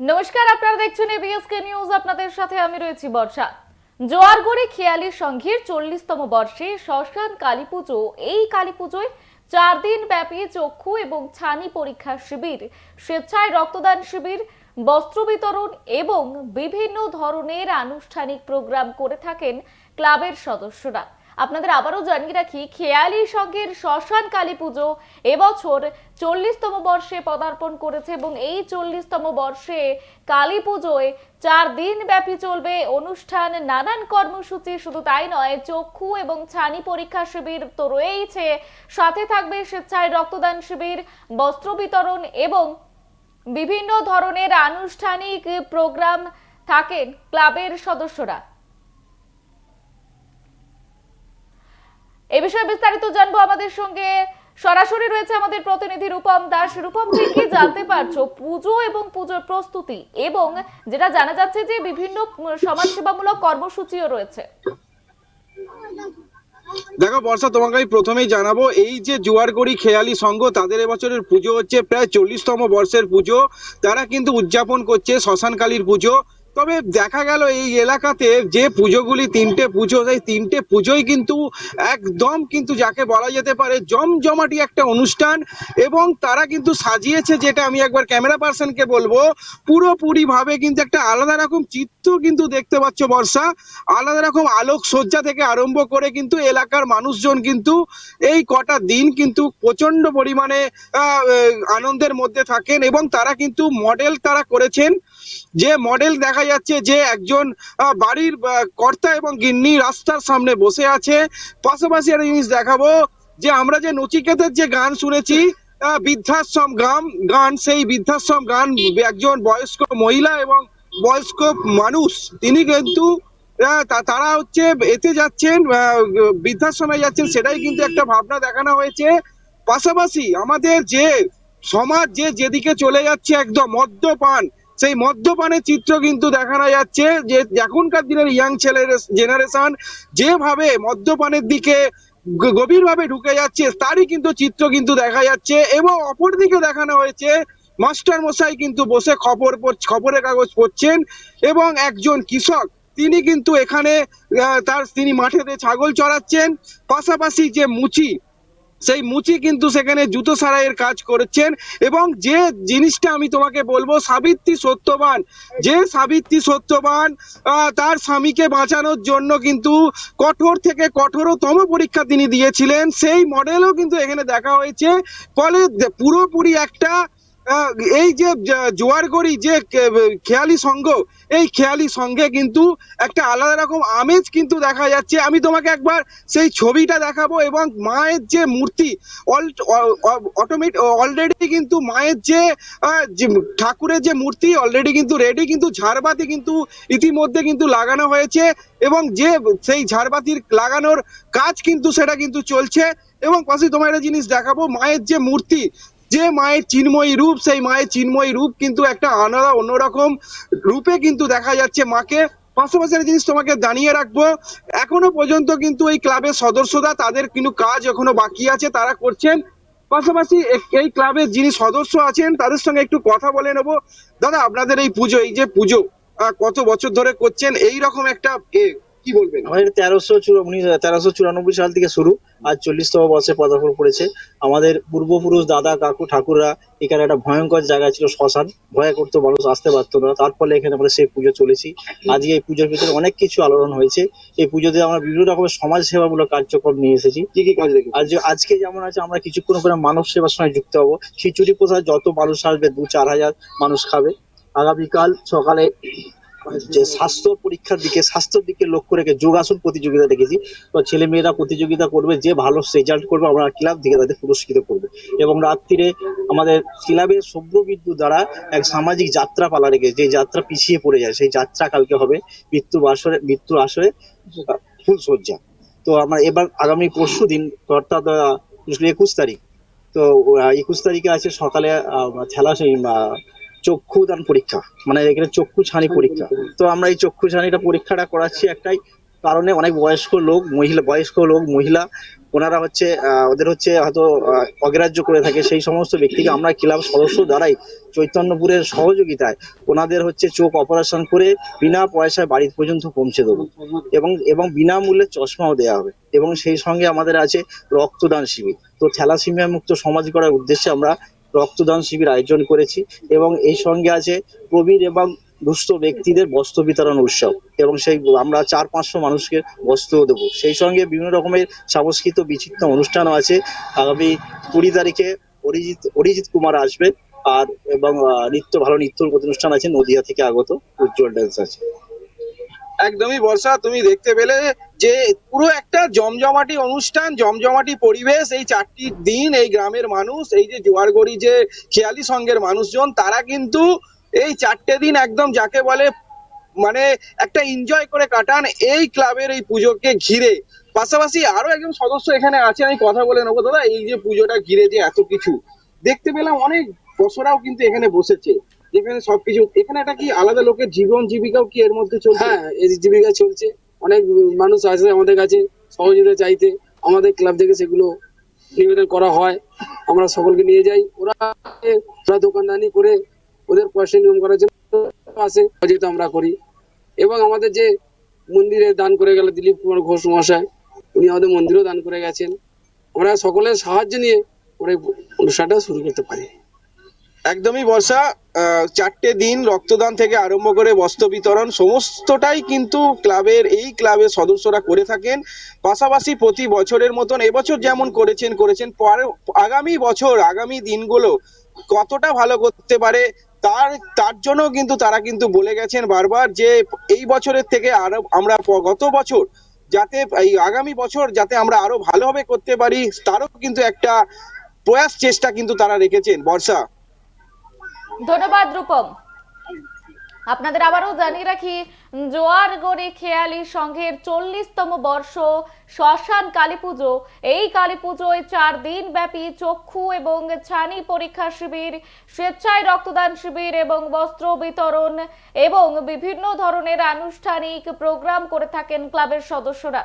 নমস্কার, আপনারা দেখছেন এবিএসকে নিউজ আপনাদের সাথে আমি রয়েছি বর্ষা। জোয়ারগড়ি খেয়ালি সংঘের চল্লিশতম বর্ষে শ্মশান কালী পুজো এই কালী পুজোয় চার দিন ব্যাপী চক্ষু এবং ছানি পরীক্ষা শিবির, স্বেচ্ছায় রক্তদান শিবির, বস্ত্র বিতরণ এবং বিভিন্ন ধরনের আনুষ্ঠানিক প্রোগ্রাম করে থাকেন ক্লাবের সদস্যরা। আপনাদের আবারও জানিয়ে রাখি, খেয়ালি সংঘের শ্মশান কালী পুজো এবছর চল্লিশতম বর্ষে পদার্পণ করেছে এবং এই চল্লিশতম বর্ষে কালী পুজোয় চার দিন ব্যাপী চলবে অনুষ্ঠান। নানান কর্মসূচি, শুধু তাই নয়, চক্ষু এবং ছানি পরীক্ষা শিবির তো রয়েইছে। সাথে থাকবে স্বেচ্ছায় রক্তদান শিবির, বস্ত্র বিতরণ এবং বিভিন্ন ধরনের আনুষ্ঠানিক প্রোগ্রাম থাকেন ক্লাবের সদস্যরা। এ বিষয়ে বিস্তারিত জানব আমাদের সঙ্গে। সরাসরি রয়েছে আমাদের প্রতিনিধি রূপম দাস। রূপম কি জানতে পারছ পুজো এবং পুজোর প্রস্তুতি এবং যেটা জানা যাচ্ছে যে বিভিন্ন সমাজসেবামূলক কর্মসূচিও রয়েছে? দেখো বর্ষা তোমাকে আমি প্রথমেই জানাব, এই যে জুয়ারগড়ি খেয়ালি সংঘ, তাদের এবছরের পুজো হচ্ছে প্রায় চল্লিশতম বর্ষের পুজো। তারা কিন্তু উদযাপন করছে শ্মশানকালীর পুজো। তবে দেখা গেল এই এলাকাতে যে পুজোগুলি, তিনটে পুজো, সেই তিনটে পুজোই কিন্তু একদম কিন্তু যাকে বলা যেতে পারে জমজমাটি একটা অনুষ্ঠান এবং তারা কিন্তু সাজিয়েছে যেটা আমি একবার ক্যামেরা পার্সনকে বলব পুরোপুরি ভাবে কিন্তু একটা আলাদা রকম চিত্র কিন্তু দেখতে পাচ্ছ বর্ষা, আলাদা রকম আলোক সজ্জা থেকে আরম্ভ করে কিন্তু এলাকার মানুষজন কিন্তু এই কটা দিন কিন্তু প্রচণ্ড পরিমাণে আনন্দের মধ্যে থাকেন এবং তারা কিন্তু মডেল তারা করেছেন। যে মডেল দেখা যাচ্ছে যে একজন বাড়ির কর্তা এবং গিন্নি রাস্তার সামনে বসে আছে। পাশাপাশি একটা জিনিস দেখাবো, যে আমরা যে নচিকেতের যে গান শুনেছি বৃদ্ধাশ্রম গান গান, সেই বৃদ্ধাশ্রম গান, একজন বয়স্ক মহিলা এবং বয়স্ক মানুষ, তিনি কিন্তু তারা হচ্ছে এতে যাচ্ছেন বৃদ্ধাশ্রমে যাচ্ছেন, সেটাই কিন্তু একটা ভাবনা দেখানো হয়েছে। পাশাপাশি আমাদের যে সমাজ যে যেদিকে চলে যাচ্ছে, একদম মদ্যপান সেই মদ্যপানের চিত্র কিন্তু দেখানো যাচ্ছে যে এখনকার দিনের ইয়াং ছেলের জেনারেশন যেভাবে মদ্যপানের দিকে গভীরভাবে ঢুকে যাচ্ছে, তারই কিন্তু চিত্র কিন্তু দেখা যাচ্ছে এবং অপরদিকে দেখানো হয়েছে মাস্টার মশাই কিন্তু বসে খবর খবরের কাগজ পড়ছেন এবং একজন কৃষক, তিনি কিন্তু এখানে তার তিনি মাঠেতে ছাগল চড়াচ্ছেন, পাশাপাশি যে মুচি সেই মুচি কিন্তু সেখানে জুতো সারাইয়ের কাজ করেছেন এবং যে জিনিসটা আমি তোমাকে বলব, সাবিত্রী সত্যবান। যে সাবিত্রী সত্যবান তার স্বামীকে বাঁচানোর জন্য কিন্তু কঠোর থেকে কঠোরতম পরীক্ষা তিনি দিয়েছিলেন। সেই মডেলও কিন্তু এখানে দেখা হয়েছে। ফলে পুরোপুরি একটা এই যে জ- জোয়ারগড়ি যে খেয়ালি সংঘ এই খেয়ালি সংঘে কিন্তু একটা আলাদা রকম আমেজ কিন্তু দেখা যাচ্ছে। আমি তোমাকে একবার সেই ছবিটা দেখাবো এবং মায়ের যে মূর্তি অটোমেট অলরেডি কিন্তু মায়ের যে ঠাকুরের যে মূর্তি অলরেডি কিন্তু রেডি কিন্তু ঝাড়বাতি কিন্তু ইতিমধ্যে কিন্তু লাগানো হয়েছে এবং যে, সেই ঝাড়বাতির লাগানোর কাজ কিন্তু সেটা কিন্তু চলছে। এবং পাশে তোমার একটা জিনিস দেখাবো, মায়ের যে মূর্তি যে মায়ের চিন্ময়ী রূপ, সেই মায়ের চিন্ময়ী রূপ কিন্তু একটা আলাদা, অন্যরকম রূপে কিন্তু দেখা যাচ্ছে মাকে। পাশাপাশি একটা জিনিস তোমাকে জানিয়ে রাখব, এখনও পর্যন্ত কিন্তু এই ক্লাবের সদস্যরা তাদের কিন্তু কাজ এখনও বাকি আছে, তারা করছেন। পাশাপাশি এই ক্লাবের যিনি সদস্য আছেন, তাদের সঙ্গে একটু কথা বলে নেব। দাদা, আপনাদের এই পুজো, এই যে পুজো কত বছর ধরে করছেন এই রকম একটা কি বলবেন? আমাদের তেরোশো উনিশ তেরোশো চুরানব্বই সাল থেকে শুরু আজ চল্লিশতম বর্ষে পদার্পণ করেছে। আমাদের পূর্বপুরুষ দাদা কাকু ঠাকুররা এখানে একটা ভয়ঙ্কর জায়গা ছিল শ্মশান। ভয় করতো মানুষ আসতে পারতো না। তার ফলে এখানে আমরা সেই পুজো চলেছি। আজকে এই পুজোর ভিতরে অনেক কিছু আলোড়ন হয়েছে। এই পুজোতে আমরা বিভিন্ন রকমের সমাজ সেবামূলক কার্যক্রম নিয়ে এসেছি। কি কি কাজ আজ আজকে যেমন আছে আমরা কিছুক্ষণ করে মানব সেবার সঙ্গে যুক্ত হব। খিচুড়ি প্রসাদ যত মানুষ আসবে দু চার হাজার মানুষ খাবে। আগামীকাল সকালে যে স্বাস্থ্য পরীক্ষার দিকে, স্বাস্থ্যের দিকে লক্ষ্য রেখে যোগাসন প্রতিযোগিতা রেখেছি তো ছেলে মেয়েরা প্রতিযোগিতা করবে, যে ভালো রেজাল্ট করবে, আমরা ক্লাব থেকে তাদের পুরস্কৃত করবে। এবং রাত্রিরে আমাদের ক্লাবের সভ্য বিদ্যুৎ দ্বারা এক সামাজিক যাত্রা পালা রেখে, যে যাত্রা পিছিয়ে পড়ে যায়, সেই যাত্রা কালকে হবে মৃত্যু আসরে, মৃত্যুর আসরে ফুলসজ্জা তো আমরা এবার আগামী পরশু দিন, অর্থাৎ একুশ তারিখ, তো একুশ তারিখে আছে সকালে খেলা সেই চক্ষুদান পরীক্ষা মানে এখানে চক্ষু ছানি পরীক্ষা। তো আমরা এই চক্ষু ছানিটা পরীক্ষাটা করাচ্ছি একটাই কারণে অনেক বয়স্ক লোক, মহিলা, বয়স্ক লোক, মহিলা, ওনারা হচ্ছে ওদের হচ্ছে হয়তো অগ্রাহ্য করে থাকে সেই সমস্ত ব্যক্তিকে আমরা ক্লাব সদস্য দ্বারাই চৈতন্যপুরের সহযোগিতায় ওনাদের হচ্ছে চোখ অপারেশন করে বিনা পয়সায় বাড়ি পর্যন্ত পৌঁছে দেবো। এবং এবং বিনামূল্যে চশমাও দেওয়া হবে। এবং সেই সঙ্গে আমাদের আছে রক্তদান শিবির। তো থ্যালাসিমিয়া মুক্ত সমাজ করার উদ্দেশ্যে আমরা রক্তদান শিবির আয়োজন করেছি এবং এই সঙ্গে আছে প্রবীর এবং দুস্থ ব্যক্তিদের বস্ত্র বিতরণ উৎসব এবং সেই আমরা চার পাঁচশো মানুষকে বস্ত্রও দেবো। সেই সঙ্গে বিভিন্ন রকমের সাংস্কৃতিক বিচিত্র অনুষ্ঠানও আছে। আগামী কুড়ি তারিখে অরিজিৎ অরিজিৎ কুমার আসবে আর এবং নৃত্য, ভালো নৃত্য অনুষ্ঠান আছে নদিয়া থেকে আগত উজ্জ্বল ড্যান্স আছে। একদমই বর্ষা, তুমি দেখতে পেলে যে পুরো একটা জমজমাটি অনুষ্ঠান, জমজমাটি পরিবেশ, এই চারটি দিন, এই গ্রামের মানুষ, এই যে জোয়ারগড়ি যে খেয়ালি সঙ্গের মানুষজন, তারা কিন্তু এই চারটে দিন একদম যাকে বলে মানে একটা এনজয় করে কাটান এই ক্লাবের এই পুজোকে ঘিরে। পাশাপাশি আরও একজন সদস্য এখানে আছে আমি কথা বলে নেব। দাদা, এই যে পুজোটা ঘিরে যে এত কিছু, দেখতে পেলাম অনেক বছরাও কিন্তু এখানে বসেছে, যেখানে সবকিছু, এখানে একটা কি আলাদা লোকের জীবন জীবিকাও কি এর মধ্যে চলছে? হ্যাঁ এই জীবিকা চলছে। অনেক মানুষ আসে আমাদের কাছে সহযোগিতা চাইতে। আমাদের ক্লাব থেকে সেগুলো নিবেদন করা হয়। আমরা সকলকে নিয়ে যাই। ওরা দোকানদানি করে ওদের পয়সা ইনকাম করার জন্য আসে সহযোগিতা আমরা করি। এবং আমাদের যে মন্দিরে দান করে গেল দিলীপ কুমার ঘোষ মহাশয়, উনি আমাদের মন্দিরেও দান করে গেছেন। আমরা সকলের সাহায্য নিয়ে ওরা অনুষ্ঠানটা শুরু করতে পারি। একদমই বর্ষা। চারটে দিন রক্তদান থেকে আরম্ভ করে বস্ত্র বিতরণ, সমস্তটাই কিন্তু ক্লাবের, এই ক্লাবের সদস্যরা করে থাকেন। পাশাপাশি প্রতি বছরের মতন এবছর যেমন করেছেন করেছেন আগামী বছর, আগামী দিনগুলো কতটা ভালো করতে পারে তার তার জন্য কিন্তু তারা কিন্তু বলে গেছেন বারবার যে এই বছরের থেকে আরও আমরা গত বছর যাতে, এই আগামী বছর যাতে আমরা আরও ভালোভাবে করতে পারি, তারও কিন্তু একটা প্রয়াস, চেষ্টা কিন্তু তারা রেখেছেন বর্ষা। ধন্যবাদ, রূপম। আপনাদের আবারও জানিয়ে রাখি, জোয়ার গড়ে খেয়ালি সংঘের চল্লিশতম বর্ষ, শ্মশান কালী পুজো। এই কালী পুজোয় চার দিন ব্যাপী চক্ষু এবং ছানি পরীক্ষা শিবির, স্বেচ্ছায় রক্তদান শিবির এবং বস্ত্র বিতরণ এবং বিভিন্ন ধরনের আনুষ্ঠানিক প্রোগ্রাম করে থাকেন ক্লাবের সদস্যরা।